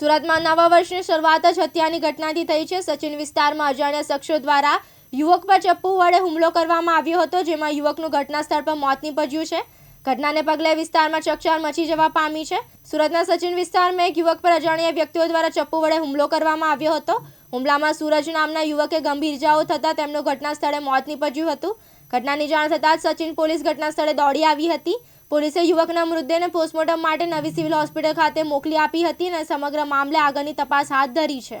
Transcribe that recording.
સુરતમાં નવા વર્ષની શરૂઆત જ હત્યાની ઘટનાથી થઈ છે. સચિન વિસ્તારમાં અજાણ્યા શખ્સો દ્વારા યુવક પર ચપ્પુ વડે હુમલો કરવામાં આવ્યો હતો, જેમાં યુવકનું ઘટના સ્થળ પર મોત નીપજ્યું છે. ઘટનાને પગલે વિસ્તારમાં ચકચાર મચી જવા પામી છે. સુરતના સચિન વિસ્તારમાં એક યુવક પર અજાણ્યા વ્યક્તિઓ દ્વારા ચપ્પુ વડે હુમલો કરવામાં આવ્યો હતો. હુમલામાં સૂરજ નામના યુવકે ગંભીર ઇજાઓ થતાં તેમનું ઘટના સ્થળે મોત નીપજ્યું હતું. ઘટનાની જાણ થતાં જ સચિન પોલીસ ઘટના સ્થળે દોડી આવી હતી. પોલીસે યુવકના મૃતદેહને પોસ્ટમોર્ટમ માટે નવી સિવિલ હોસ્પિટલ ખાતે મોકલી આપી હતી અને સમગ્ર મામલે આગળની તપાસ હાથ ધરી છે.